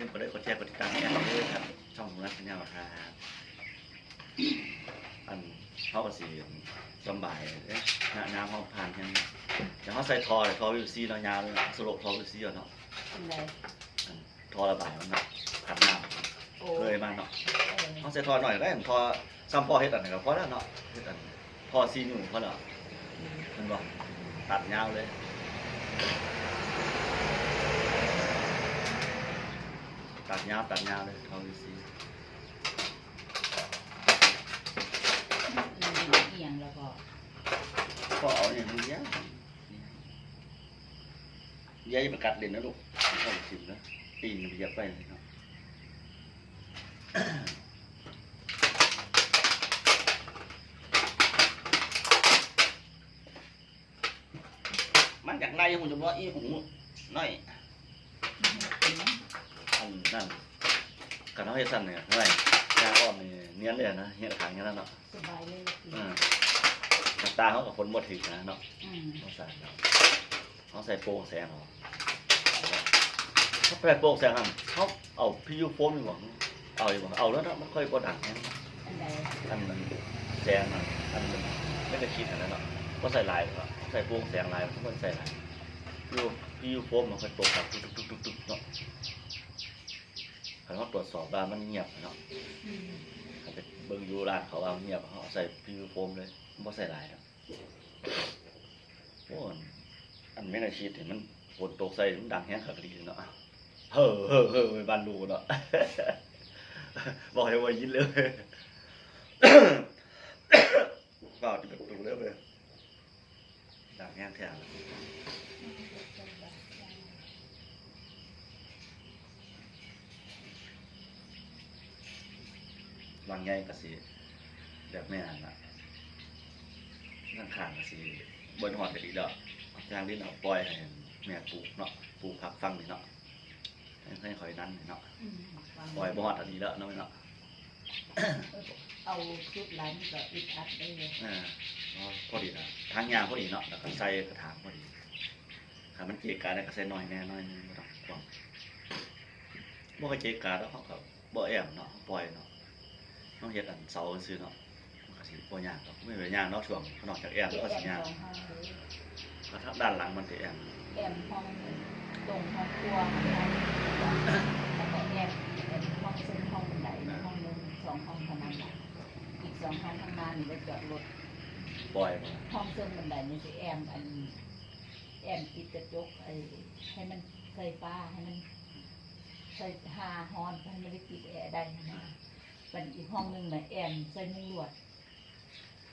ลืมกดไลค์กดแชร์กดติดตามให้กันด้วยครับ ช่องของรัฐยาวครับอันเขาก็สีสำบายเลยน้ำน้ำเขาผ่านยังแต่เขาใส่ทอเลยทอวิวซีเนาะยาวเลยสรุปทอวิวซีเนาะเป็นไรอันทอระบายมันเนาะขันน้โอ้ำเคยมาเนาะเออเขาใส่ทอหน่อยได้ผมทอซ้ำพอเฮ็ดอันไหนก็พอแล้วเนาะเฮ็ดอันทอซีนิ้วพอแล้วอืมมันบอกตัดยาวเลย ตัดยาวตัดยาวเลยทอวิวซีมันเอียงแล้วก็ก็เอาอย่างนี้เยอะยายประกัดเด่นนะลูกไม่ต้องชิมนะตีนมันเหยียบไปเลยเนาะมันจากในหุ่นจะว่าอีหูน้อยเป็นไหมอั นนั่นกันเอาให้สั้นเนี่ยเท่าไหร่ยาอ้อมนี่เนียนเลยนะเหี้ยขางอย่างนั้นเนาะสบายเลยกินอืมน้ำตาเขากับคนบดถึงนะเนาะอืมเขาใส่เนาะเขาใส่โปร่งแสงเหรอเขาใส่โปร่งแสงอะเขาเอาพิวโฟมดีกว่าเอาดีกว่าเอาแล้วเนาะมันค่อยกดดังแค่นั้นอันใดอันมันแสงอะอันมันไม่ได้คิดอันนั้นเนาะก็ใส่ลายก็ใส่โปร่งแสงลายมันก็ใส่ลายพิวพิวโฟมมันค่อยตกแบบตุ๊กตุ๊กตุ๊กตุ๊กเนาะ เขาตรวจสอบว่ามันเงียบเนาะอืมเขาไปเบิ่งอยู่ร้านเขาว่าเงียบเขาใส่พิวโฟมเลยบ่ใส่ลายครับโอ้อันอันไม่ได้ชีดเห็นมันฝนตกใส่มันดังแฮงขักดีเนาะเฮ้อเฮ้อเฮ้อไปบ้านดูเนาะบอกให้ว่ายินเลยเปล่าจะแบบดูเลยเว้ยดังแฮงแท้ บางใหญ่ก็สิแบบแม่นน่ะนั่งข้างก็สิบนหอดก็ดีดอกทางนี้เนาะปล่อยให้แม่ปลูกเนาะปลูกผักฟังนี่เนาะให้ให้คอยนั้นนี่เนาะอืมวางปล่อยบ่ฮอดอันนี้แล้วเนาะแม่เนาะเอาชุดไลน์นี่ก็อึดอัดได้เลยเออเอาพอดีนะทางยางพอดีเนาะแล้วก็ใส่กระถางพอดีถ้ามันเกะกะได้ก็ใส่น้อยแน่น้อยนึงบ่ต้องห่วงบ่ก็เกะกะแล้วเขาก็บ่แอมเนาะปล่อยเนาะ ต้องเฮ็ดอันเสาซื่อเนาะมันก็สิบ่ยากดอกไม่เป็นยากเนาะช่วงนอกจากแอมแล้วก็แอสิมยากสองห้องเลยกระทับด้านหลังมันสิแอมแอมห้องตรงห้องครัวห้องน้ำแล้วก็แอมแอมห้องซึ่งห้องบันไดห้องหนึงสองห้องเท่านั้นแหละอีกสองห้องข้างหน้านี่ไว้จอดรถปล่อยมาห้องเครื่องบันไดนี่สิแอมอันแอมติดกระจกไอ้ให้มันเคยฟ้าให้มันเคยหาฮอนให้มันได้ติดแอร์ได้นะ มันอีกห้องหนึงน่ะแอมใส่มุ้งลวด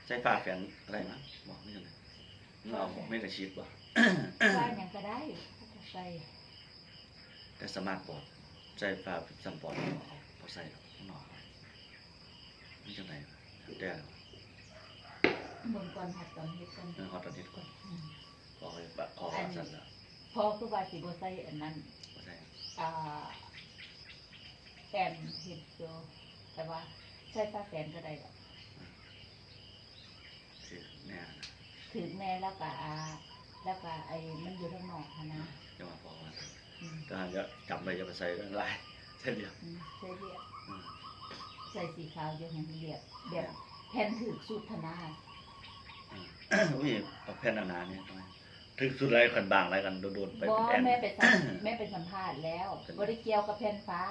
ใช้ฟ้าแฟนอะไรนะบอกไม่ใช่เลยเราไม่ได้ชีดบ่ฟ้าหยังก็ได้ใส่แต่สมาร์ทบอร์ดใช้ฟ้าซัมบอร์ดบ่เอาบ่ใส่ดอกข้างนอกนี่จังไดแต่เมืองก่อนหัดตอนเฮ็ดกันเออฮอตตอนนี้ก่อนอืมบอกเลยแบบขอว่าสั่นละพอคือว่าสิบ่ใส่อันนั้น บ่ใช่อ่าแอมเฮ็ดโซ แต่ว่าใช้ฟ้าแฟนก็ได้ดอกคือแน่นะถึงแม่แล้วก็อ่าแล้วก็ไอ้มันอยู่ข้างนอกหั้นนะจะมาบอกว่าอืมถ้าจะจำไปจะไปใส่เรื่องไรเส้นเดียวอืมใส่เรียบอืมใส่สีขาวอย่างนี้เรียบแบบแผ่นถือสูตรธนาอืมอุ้ยเอาแผ่นหนาๆเนี่ยทำไมถึงสุดไรกันบางไรกันโดนๆไปบอเป็นแอน แม่ไปสัม แม่ไปสัมภาษณ์แล้วเป็นไงบริเกียวกับแผ่นฟ้า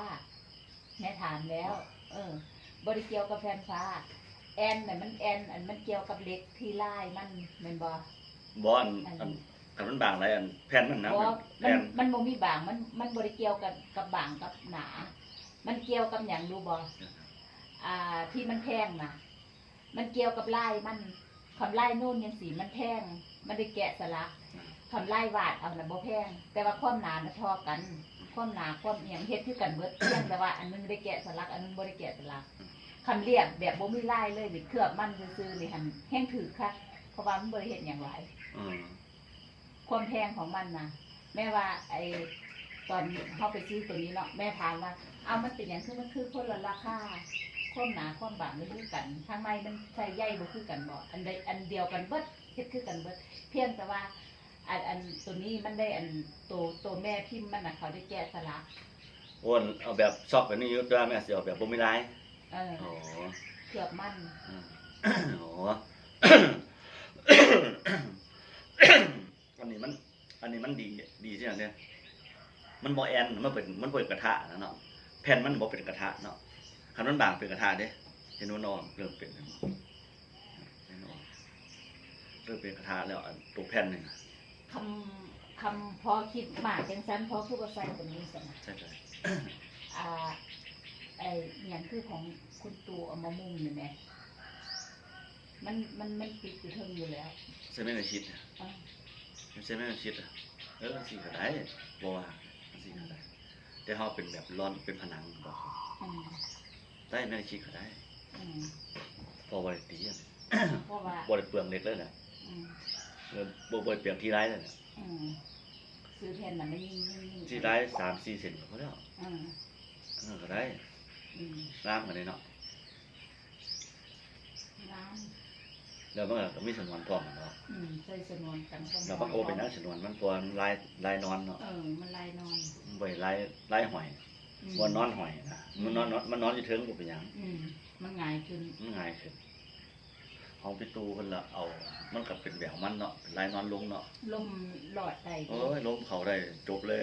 แม่ถามแล้วเออบริเกียวกับแผ่นฟ้า แอนน่ะมันแอนอันมันเกี่ยวกับเหล็กที่ลายมันแม่นบ่บอนอันอันมันบางไรอันแผ่นมันนะบ่มันมันแผ่นมันบ่มีบางมันมันบริเกียวกับกับบางกับหนา มันเกี่ยวกับหยังดูบ่อ่าที่มันแพงนะมันเกี่ยวกับลายมันคำลายนู่นยังสีมันแพงมันได้แกะสลักคำลายวาดเอานะบ่แพงแต่ว่าความหนานะเทอกัน ความหนาความเอียงเฮ็ดคือกันเบิดเพียงแต่ว่าอันนึงได้แกะสลักอันนึงบ่ได้แกะสลักคำเรียบแบบบ่มีลายเลยนี่เคลือบมันซื่อๆนี่หันแห้งถือค่ะเพราะว่ามันบ่ได้เฮ็ดหยังหลายอืมความแพงของมันนะแม่ว่าไอ้ตอนเขาไปซื้อตัวนี้เนาะแม่ถามว่าเอามันเป็นอย่างคือมันคือคนละราคาความหนาความบางไม่คือกันทางในมันใส่ใยบ่คือกันบ่อันใดอันเดียวกันเบิดเฮ็ดคือกันเบิด เพียงแต่ว่า อันอันตัวนี้มันได้อันตัวตัวแม่พิมพ์มันน่ะเขาได้แกะสลักโอ้โอนเอาแบบซอกแบบนี้อยู่ด้วยแม่สิเอาแบบบ่มีลายเออโอ้เกือบมันอืมโอ้อันนี้มัน อันนี้มันดีดีใช่ไหมเนี่ยมันบ่แอนมันเป็นมันบ่เป็นกระทะนะเนาะแผ่นมันบ่เป็นกระทะเนาะคันมันบางเป็นกระทะเด้เห็นว่านอนเริ่มเป็นแล้วเห็นบ่เริ่มเป็นกระทะแล้วอันตัวแผ่นนี่นะ คำคำพอคิดมากจังซันพอผู้ก็ใส่ตรงนี้สนะใช่ใช่อ่าไอ้อย่างคือของคุณตูเอามามุ่งอยู่ไหมมันมันมันปิดอยู่เทิงอยู่แล้วใช่ไหมในชิดนะอะใช่ไหมในชิดอะเออสิก็ได้บ่ว่าสิก็ได้แต่เฮาเป็นแบบร้อนเป็นผนังบ่ครับอืมได้แม่ในชิดก็ได้ อืมพอบ่ได้ตีอะเพราะว่าบ่ได้เปลืองเล็กเลยนะอืม เออบ่บ่ได้เปลืองที่ร้ายเลยนะอืมซื้อแทนน่ะไม่ยิ่งยิ่งยิ่งที่ร้ายสามสี่เซนก็พอแล้วอืมเออก็ได้อืมน้ำกันเลยเนาะร้านแล้วมันก็มีสนวนพร้อมเนาะอืมใส่สนวนกันก็แล้วมันก็เป็นนักสนวนมันตัวลายลายนอนเนาะเออมันลายนอนมันบ่ได้ลายลายหอยอืมบ่นอนหอยนะมันนอนมันนอนอยู่เทิงบ่เป็นหยังอืมมันง่ายขึ้นมันง่ายขึ้น ห้องพิตูเพิ่นละเอา มันก็เป็นแบบมันเนาะเป็นลายนอนลงเนาะลมหลอดได้โอ้ยล้มเขาได้จบเลย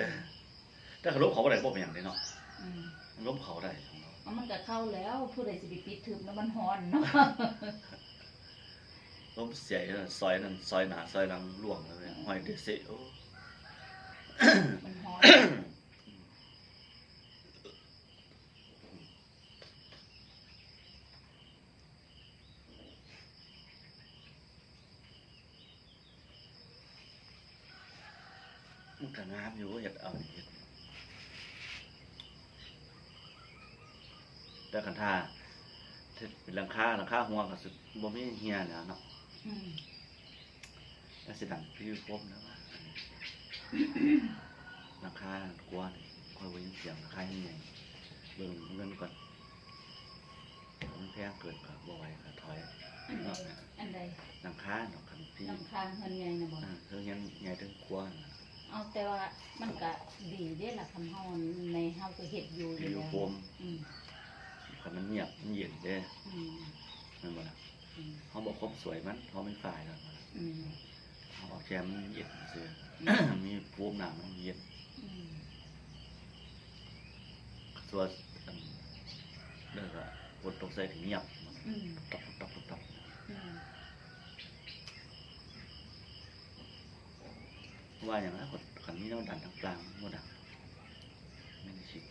แต่ถ้าล้มเขาบ่ได้บ่เป็นหยังเด้เนาะอืมมันล้มเขาได้ของเราเอามันก็เข้าแล้วผู้ใดสิไปปิดทึบแล้วมันฮ้อนเนาะล้มเสียนั่นซอยนั่นซอยหน้าซอยหลังล่วงเลยหอยเดะเซโอ้มันฮ้อน มันก็งาม อยู่อยากเอานี่เฮ็ดแต่คันท่าที่เป็นหลังคาหลังคาหัวก็สิบ่มีเหียแล้วเนาะอืมแล้วสิดังพี่ครบนะว่าหลังคากลัวนี่ค่อยไว้ยินเสียงหลังคาให้ใหญ่เบิ่งเงินก่อนมันแพงเกินก็บ่ไหวก็ถอยอันใดอันใดหลังคาเนาะคันพี่ลำคาญเพิ่นไงนะบ่อ่าคือยัง แต่ว่ามันก็ดีเด้ล่ะคำเฮาในเฮาก็เฮ็ดอยู่อยู่อยู่แล้วโฮมอืมคันมันเงียบมันเย็นเด้อืมแมันบ่ล่ะอืมเขาบอกครบสวยมันเขาไม่ฝ่ายแล้วอืมเขาบอกแกมันเย็นเสืออืมมีภูมิหนามันเย็น อืมส่วนอันเลิกอะกดตกใส่ถึงเงียบอืมตับตับตับตับอืมว่าอย่างนั้นกด ขันนี้ต้องดันทางกลางโมดังไม่ได้ชิด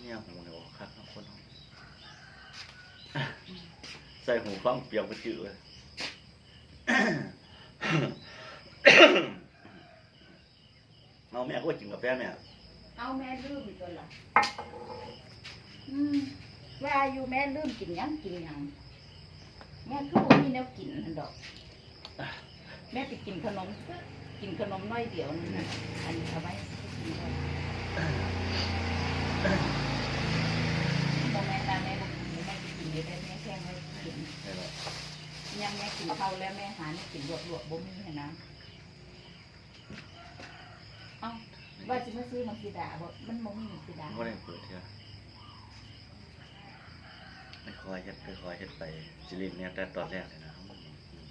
เนี่ยหูเนี่ยว่าคักทั้งคนใส่หูฟังเปียกไปจืดเลย เอาแม่ก็กินกาแฟแม่เอาแม่ลืมกตัวละอืมว่าอยู่แม่ลืมกินหยังกินหยังแม่คือบ่มีแนวกินหั่นดอก แม่ไปกินขนม กินขนมน้อยเดียวนึงนนะอันนี้เอาไว้กินก่อนบ่แม่นะแม่บ่กินแม่ไปกินเดี๋ยวได้แม่แข้งไว้กินใช่หรอยังแม่กินข้าวแล้วแม่หานี่กินลวกๆบ่มีให้นะเอ้า ว่าสิมาซื้อมังสีดาบ่มันบ่มีมังสีดาไม่ได้เปิดเท่าไม่คอยเฮ็ดไปคอยเฮ็ดไปจิลินเนี่ยแต่ตอนแรกเลยนะ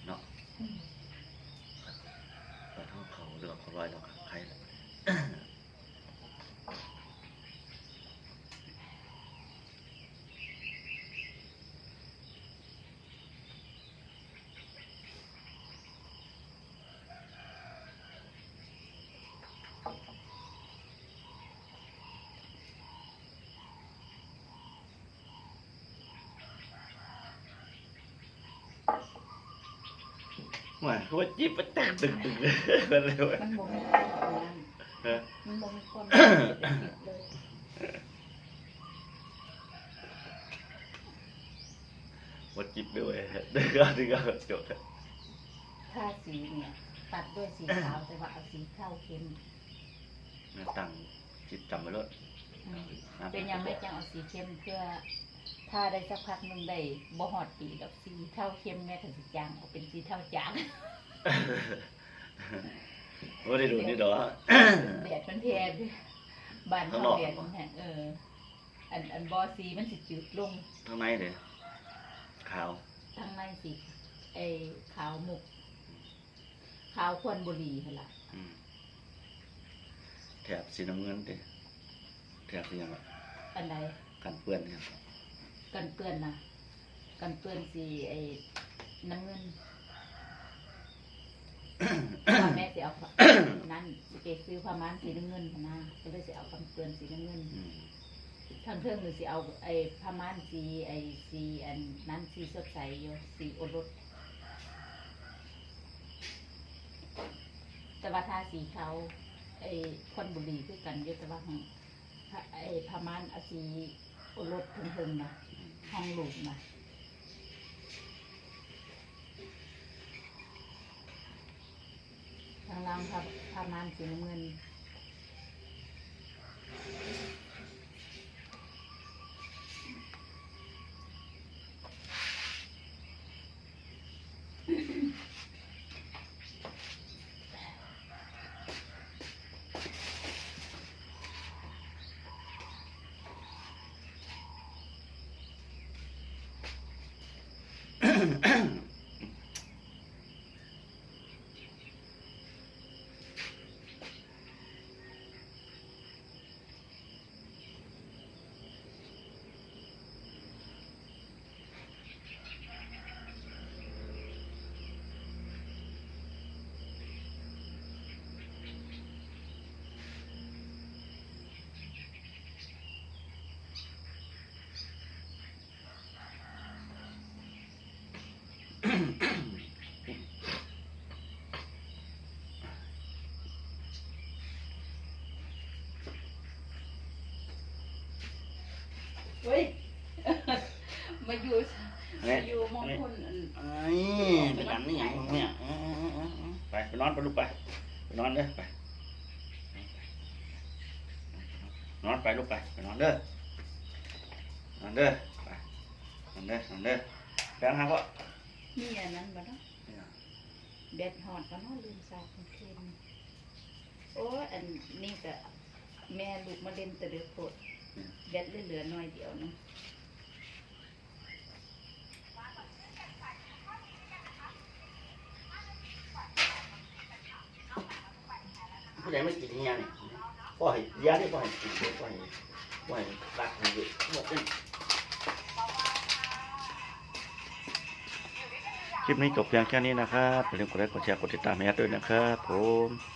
เนาะอืม ตอนท้องเขาเรือเขาลอยเราใครล่ะ ว่าเขาว่าจิบไปแตกตึกตึกเลยกันเลยเว้ยมันบ่มีคนเอานั่นฮะมันบ่มีคนเอาไปเก็บเลยว่าจิบด้วยเด็กก็ดึงก็จบแล้วถ้าสีเนี่ย ตัดด้วยสีขาวแต่ว่าเอาสีเข้าเข้มแม่ตั้งจิตจำไว้เลยออืมน้ำเป็นหยังไม่จังเอาสีเข้มเพื่อ ถ้าได้สักพักหนึงได้บ่ฮอดปีดอกสีเท่าเข้มแม่ก็สิจางเอาเป็นสีเท่าจางบ่ได้ดูนี่ดอก แดดมันแพงบ้านข้างนเฮาอก แดดมันแพงเออ อันอันบ่สีมันสิจืดลงข้างในเด้ขาว ทางในสิไอ้ขาวหมุกขาวควันบุหรี่หั่นล่ะอืมแถบสีน้ำเงินเด้แถบสีหยังวะอันใดกันเปื้อนเนี่ย กันเปื้อนนะกันเปื้อนสีไอ้น้ำเงินพ่อแม่สิเอานั่นสิไปซื้อผ้ามันสีน้ำเงินพะนาก็เลยสิเอากันเปื้อนสีน้ำเงินอืมทางเครื่องหรือสิเอาไอ้ผ้ามันสีไอ้สีอันนั้นสีสดใสอยู่สีโอรสแต่ว่าทาสีขาวไอ้ควันบุหรี่คือกันอยู่แต่ว่าของไอ้ผ้ามันเอาสีโอรสเพิ่งๆนะ ห้องลูกนะทางล่างผ้าผ้ามันสีน้ำเงิน เฮ้ย มาอยู่อันนี้มาอยู่มองคนอันไอ้เป็นอันนี่หยังมึงเนี่ยเออเออเออเออไปไปนอนไปลูกไปไปนอนเด้อไปนอนไปลูกไปไปนอนเด้อนอนเด้อไปนอนเด้อนอนเด้อแปลงหาพ่อนี่อันนั้นบ่เนาะเนี่ยแดดฮอดบ่เนาะลืมสาดเค็มโอ้ยอันนี้ก็แม่ลูกมาเล่นแต่เดือโพด แดดเหลือๆหน่อยเดียวเนาะผู้ใหญ่ไม่กินเฮียนี่พ่อให้เลี้ยงนี่พ่อให้กินพ่อให้พ่อให้รักให้เยอะหมดเลยคลิปนี้จบเพียงแค่นี้นะครับอย่าลืมกดไลค์กดแชร์กดติดตามให้แอดด้วยนะครับผม